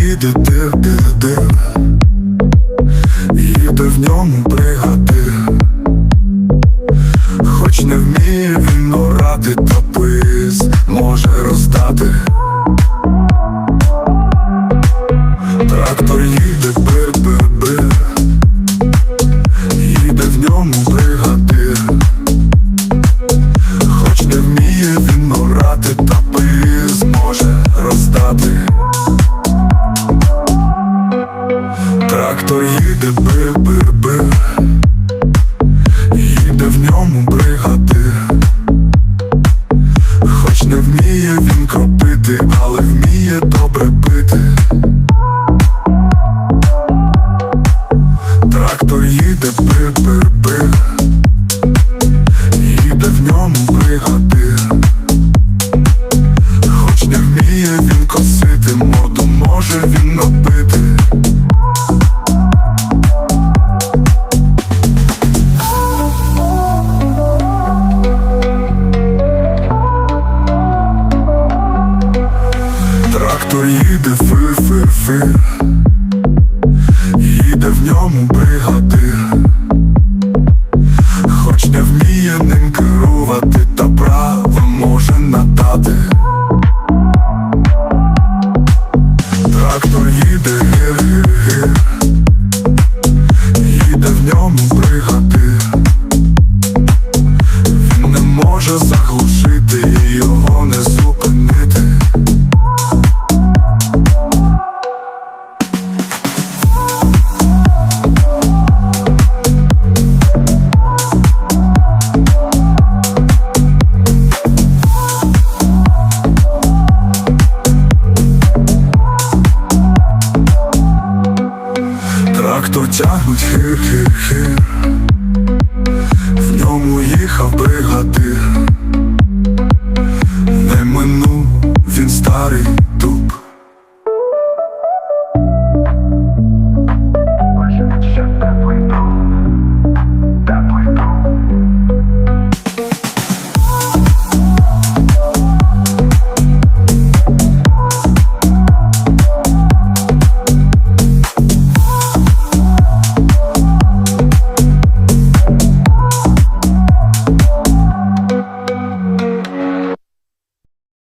їде див, див, дир Їде в ньому бригадир Хоч не вміє він орати та пис може роздати не вміє він кропити, але вміє добре бити Трактор їде фир-фир-фир Їде в ньому бригадир. Хоч не вміє ним керувати, та право може надати. Трактор їде гир-гир-гир Їде в ньому бригадир. Він не може заглушити тягнуть хир-хир-хир В ньому їхав бригадир. Не минув він старий